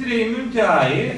Sidre-i Münteha'yı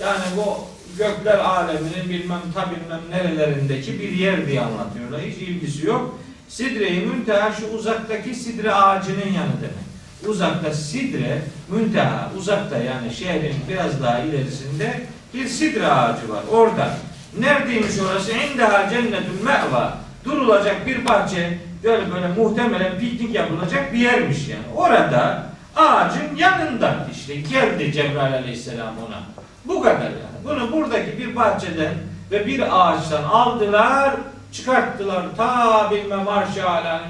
yani bu gökler aleminin bilmem ta bilmem nerelerindeki bir yer diye anlatıyorlar. Hiç ilgisi yok. Sidre-i Münteha şu uzaktaki sidre ağacının yanı demek. Uzakta sidre, münteha, uzakta yani şehrin biraz daha ilerisinde bir sidre ağacı var. Orada. Neredeymiş orası? İndeha cennetül me'va. Durulacak bir bahçe, böyle böyle muhtemelen piknik yapılacak bir yermiş yani. Orada ağacın yanında işte geldi Cebrail aleyhisselam ona. Bu kadar yani. Bunu buradaki bir bahçeden ve bir ağaçtan aldılar, çıkarttılar ta bilmem arş-ı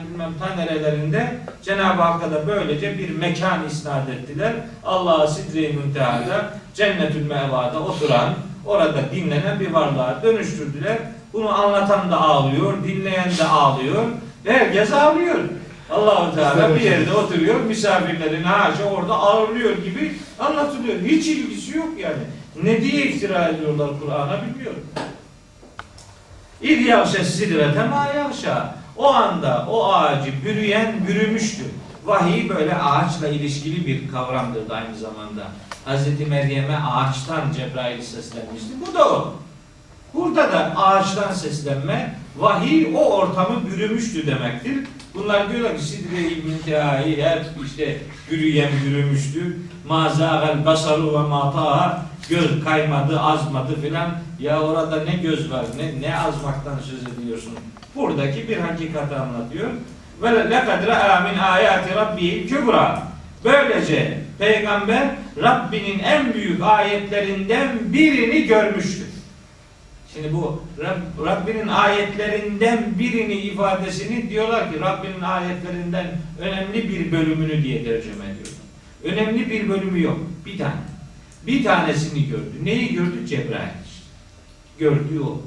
bilmem ta nerelerinde Cenab-ı Hakk'a da böylece bir mekan isnat ettiler. Allah'a sidre-i müntehada cennetül mevada oturan orada dinlenen bir varlığa dönüştürdüler. Bunu anlatan da ağlıyor, dinleyen de ağlıyor. Herkes ağlıyor. Allahu Teala bir yerde oturuyor, misafirlerini haşa orada ağırlıyor gibi anlatılıyor. Hiç ilgisi yok yani. Ne diye iftira ediyorlar Kur'an'a bilmiyorum. İd yavşe sidrete ma yavşa. O anda o ağacı bürüyen bürümüştü. Vahiy böyle ağaçla ilişkili bir kavramdır aynı zamanda. Hz. Meryem'e ağaçtan Cebrail seslenmişti. Bu da o. Burada da ağaçtan seslenme, vahiy o ortamı bürümüştü demektir. Bunlar diyorlar ki sidre-i müntehayı hep işte bürüyen bürümüştü. Mazâgel basaru ve mataha göz kaymadı, azmadı filan. Ya orada ne göz var, ne, ne azmaktan söz ediyorsun. Buradaki bir hakikati anlatıyor. Ve lekad ra'a min ayati rabbihi kübra. Böylece peygamber Rabbinin en büyük ayetlerinden birini görmüştür. Şimdi bu Rab- Rabbinin ayetlerinden birini ifadesini diyorlar ki Rabbinin ayetlerinden önemli bir bölümünü diye tercüme ediyorlar. Önemli bir bölümü yok. Bir tane. Bir tanesini gördü. Neyi gördü? Cebrail. Gördüğü o.